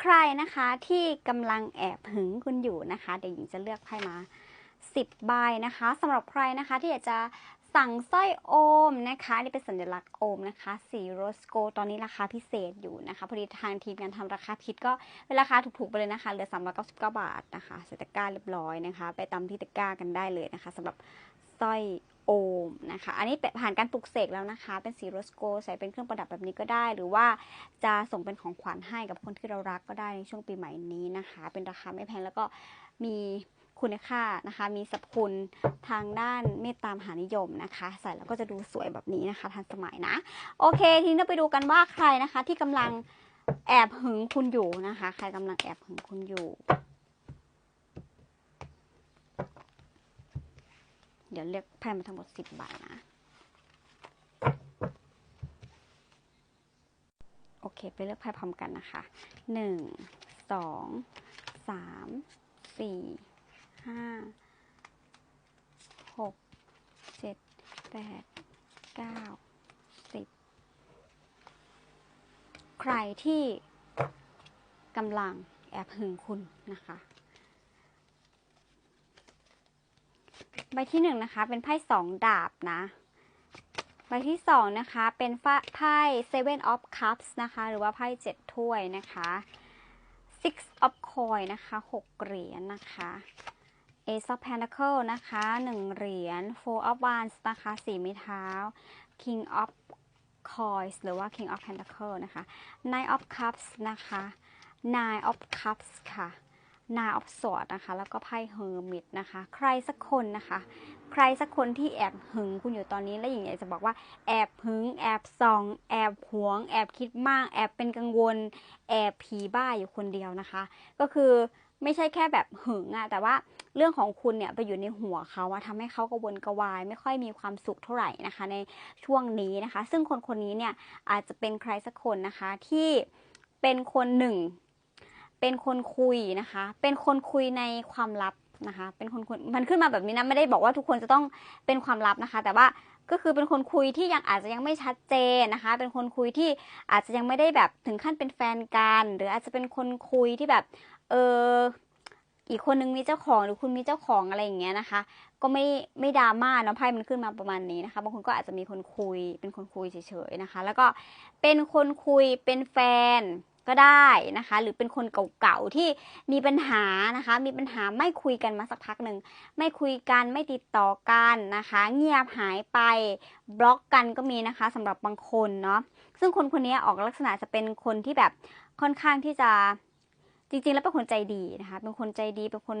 ใครนะคะที่กำลังแอบหึงคุณอยู่นะคะเดี๋ยวหญิงจะเลือกไพ่มา10ใบนะคะสำหรับใครนะคะที่อยากจะสั่งสร้อยโอมนะคะนี่เป็นสัญลักษณ์โอมนะคะ สีโรสโกตอนนี้ราคาพิเศษอยู่นะคะพอดีทางทีมงานทำราคาพิดก็เป็นราคาถูกๆไปเลยนะคะเหลือ399 บาทนะคะใส่ตะกร้าเรียบร้อยนะคะ ไปตามที่ตะกร้ากันได้เลยนะคะสำหรับสร้อย โอมนะคะ อันนี้ผ่านการปลุกเสกแล้วนะคะ เป็นสีโรสโกใส่เป็นเครื่องประดับแบบนี้ก็ได้ หรือว่าจะส่งเป็นของขวัญให้กับคนที่เรารักก็ได้ในช่วงปีใหม่นี้นะคะ เป็นราคาไม่แพงแล้วก็มีคุณค่านะคะ มีสรรพคุณทางด้านเมตตามหานิยมนะคะ ใส่แล้วก็จะดูสวยแบบนี้นะคะ ทันสมัยนะ โอเค ทีนี้เราไปดูกันว่าใครนะคะที่กำลังแอบหึงคุณอยู่นะคะ ใครกำลังแอบหึงคุณอยู่ เดี๋ยวเลือกไพ่มาทั้งหมดสิบใบนะ โอเค ไปเลือกไพ่พร้อมกันนะคะหนึ่งสองสามสี่ห้าหกเจ็ดแปดเก้าสิบใครที่กำลังแอบหึงคุณนะคะ ใบที่หนึ่งนะคะ เป็นไพ่สองดาบนะ ใบที่สองนะคะ เป็นไพ่ seven of cups นะคะ หรือว่าไพ่เจ็ดถ้วยนะคะ six of coin นะคะหกเหรียญนะคะ ace of pentacle นะคะหนึ่งเหรียญ four of wands นะคะสี่ไม้เท้า king of coins หรือว่า king of pentacle นะคะ nine of cups นะคะ nine of cups ค่ะ nine of swords นะคะแล้วก็ไพ่ hermit นะคะ ใครสักคนนะคะ ใครสักคนที่แอบหึงคุณอยู่ตอนนี้และอย่างอยากจะบอกว่าแอบหึงแอบส่อง แอบหวง แอบคิดมาก แอบเป็นกังวล แอบผีบ้าอยู่คนเดียวนะคะ ก็คือไม่ใช่แค่แบบหึงอะแต่ว่าเรื่องของคุณเนี่ยไปอยู่ในหัวเขาอะทำให้เขากระวนกระวาย ไม่ค่อยมีความสุขเท่าไหร่นะคะ ในช่วงนี้นะคะ ซึ่งคนคนนี้เนี่ยอาจจะเป็นใครสักคนนะคะที่เป็นคนหนึ่ง เป็นคนคุยนะคะ เป็นคนคุยในความลับนะคะ เป็นคนคุยมันขึ้นมาแบบนี้นะไม่ได้บอกว่าทุกคนจะต้องเป็นความลับนะคะ แต่ว่าก็คือเป็นคนคุยที่ยังอาจจะยังไม่ชัดเจนนะคะ เป็นคนคุยที่อาจจะยังไม่ได้แบบถึงขั้นเป็นแฟนกัน หรืออาจจะเป็นคนคุยที่แบบ เออ อีกคนนึงมีเจ้าของหรือคุณมีเจ้าของอะไรอย่างเงี้ยนะคะ ก็ไม่ไม่ดราม่าเนาะไพ่มันขึ้นมาประมาณนี้นะคะบางคนก็อาจจะมีคนคุยเป็นคนคุยเฉยๆนะคะ แล้วก็เป็นคนคุยเป็นแฟนก็ได้นะคะ หรือเป็นคนเก่าๆที่มีปัญหานะคะ มีปัญหาไม่คุยกันมาสักพักหนึ่งไม่คุยกันไม่ติดต่อกันนะคะ เงียบหายไปบล็อกกันก็มีนะคะสำหรับบางคนเนาะซึ่งคนคนนี้ออกลักษณะจะเป็นคนที่แบบค่อนข้างที่จะ จริงๆ แล้วเป็นคนใจดีนะคะ เป็นคนใจดี เป็นคน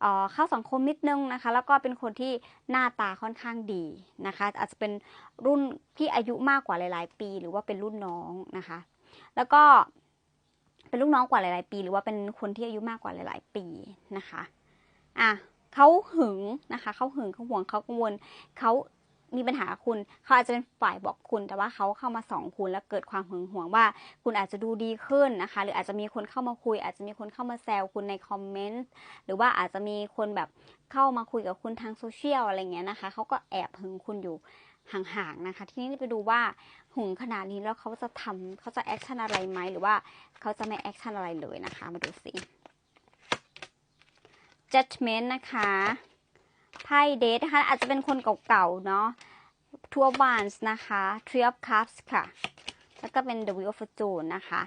เเข้าสังคมนิดนึงนะคะ แล้วก็เป็นคนที่หน้าตาค่อนข้างดีนะคะ อาจจะเป็นรุ่นที่อายุมากกว่าหลาย ๆ ปี หรือว่าเป็นรุ่นน้องนะคะ แล้วก็เป็นลูกน้องกว่าหลาย ๆ ปี หรือว่าเป็นคนที่อายุมากกว่าหลาย ๆ ปีนะคะ อะเขาหึงนะคะ เขาหึงเขาห่วงเขากังวลเขา มีปัญหาคุณเขาอาจจะเป็นฝ่ายบอกคุณ แต่ว่าเขาเข้ามาสองคุณแล้วเกิดความหึงหวงว่า คุณอาจจะดูดีขึ้นนะคะ หรืออาจจะมีคนเข้ามาคุย อาจจะมีคนเข้ามาแซวคุณในคอมเมนต์หรือว่าอาจจะมีคนแบบเข้ามาคุยกับคุณทางโซเชียลอะไรเงี้ยนะคะเขาก็แอบหึงคุณอยู่ห่างๆนะคะ ทีนี้ไปดูว่าหึงขนาดนี้แล้วเขาจะทำเขาจะแอคชั่นอะไรไหมหรือว่าเขาจะไม่แอคชั่นอะไรเลยนะคะ มาดูสิ judgment นะคะ ไพ่เดทนะคะอาจจะเป็นคนเก่าๆเนาะทัวร์บานส์นะคะทริปครับส์ค่ะ แล้วก็เป็น the wheel of fortune นะคะ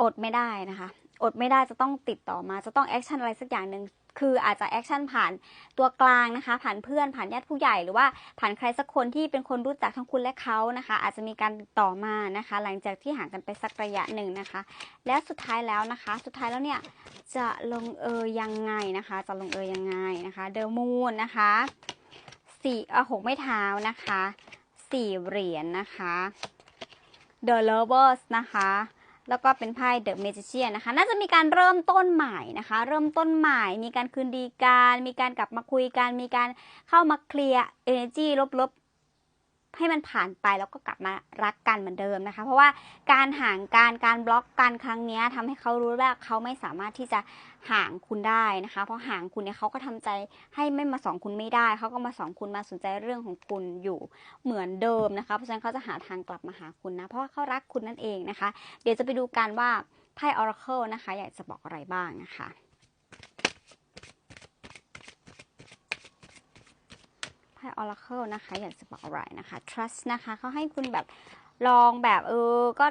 อดไม่ได้นะคะ อดไม่ได้จะต้องติดต่อมาจะต้องแอคชั่นอะไรสักอย่างหนึ่ง คืออาจจะแอคชั่นผ่านตัวกลางนะคะ ผ่านเพื่อนผ่านญาติผู้ใหญ่หรือว่าผ่านใครสักคนที่เป็นคนรู้จักทั้งคุณและเขานะคะ อาจจะมีการต่อมานะคะ หลังจากที่ห่างกันไปสักระยะหนึ่งนะคะ และสุดท้ายแล้วนะคะ สุดท้ายแล้วเนี่ยจะลงเอยยังไงนะคะ จะลงเอยยังไงนะคะเด e m มูนนะคะสี่เอหกไม้เท้านะคะสี่เหรียญนนะคะ The Lovers นะคะ แล้วก็เป็นไพ่เดอะเมจิเชียนะคะ น่าจะมีการเริ่มต้นใหม่นะคะ เริ่มต้นใหม่ มีการคืนดีกัน มีการกลับมาคุยกัน มีการเข้ามาเคลียร์เอเนจีลบๆ ให้มันผ่านไปแล้วก็กลับมารักกันเหมือนเดิมนะคะ เพราะว่าการห่างการการบล็อกกันครั้งนี้ทำให้เขารู้ว่าเขาไม่สามารถที่จะห่างคุณได้นะคะ เพราะห่างคุณเนี่ยเขาก็ทำใจให้ไม่มาสองคุณไม่ได้ เขาก็มาสองคุณมาสนใจเรื่องของคุณอยู่เหมือนเดิมนะคะ เพราะฉะนั้นเขาจะหาทางกลับมาหาคุณนะ เพราะว่าเขารักคุณนั่นเองนะคะ เดี๋ยวจะไปดูกันว่าไพ่พ่ Oracle นะคะ อยากจะบอกอะไรบ้างนะคะ ไพ่ Oracle นะคะ อยากจะบอกอะไรนะคะ trust นะคะเขาให้คุณแบบลองแบบเออ ก็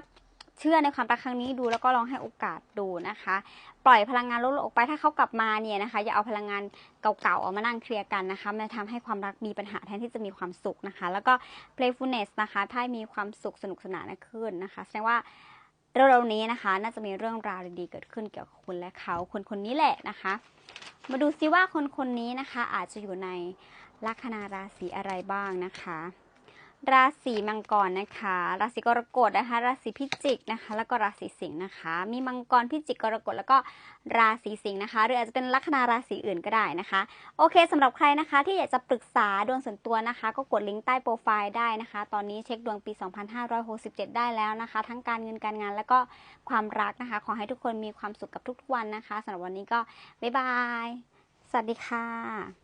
เชื่อในความรักครั้งนี้ดูแล้วก็ลองให้โอกาสดูนะคะ ปล่อยพลังงานลดออกไปถ้าเขากลับมาเนี่ยนะคะ อย่าเอาพลังงานเก่าๆเอามานั่งเคลียร์กันนะคะมันจะทำให้ความรักมีปัญหาแทนที่จะมีความสุขนะคะ แล้วก็ playfulness นะคะไพ่มีความสุขสนุกสนานขึ้นนะคะแสดงว่าเร็วๆนี้นะคะ น่าจะมีเรื่องราวดีๆเกิดขึ้นเกี่ยวกับคุณและเขาคนคนนี้แหละนะคะ มาดูซิว่าคนคนนี้นะคะ อาจจะอยู่ใน ลัคนาราศีอะไรบ้างนะคะ ราศีมังกรนะคะ ราศีกรกฎนะคะ ราศีพิจิกนะคะ แล้วก็ราศีสิงห์นะคะ มีมังกรพิจิกกรกฎแล้วก็ราศีสิงห์นะคะ หรืออาจจะเป็นลัคนาราศีอื่นก็ได้นะคะ โอเคสำหรับใครนะคะที่อยากจะปรึกษาดวงส่วนตัวนะคะ ก็กดลิงก์ใต้โปรไฟล์ได้นะคะ ตอนนี้เช็คดวงปี 2567 ได้แล้วนะคะ ทั้งการเงินการงานแล้วก็ความรักนะคะ ขอให้ทุกคนมีความสุขกับทุกๆวันนะคะสำหรับวันนี้ก็บ๊ายบาย สวัสดีค่ะ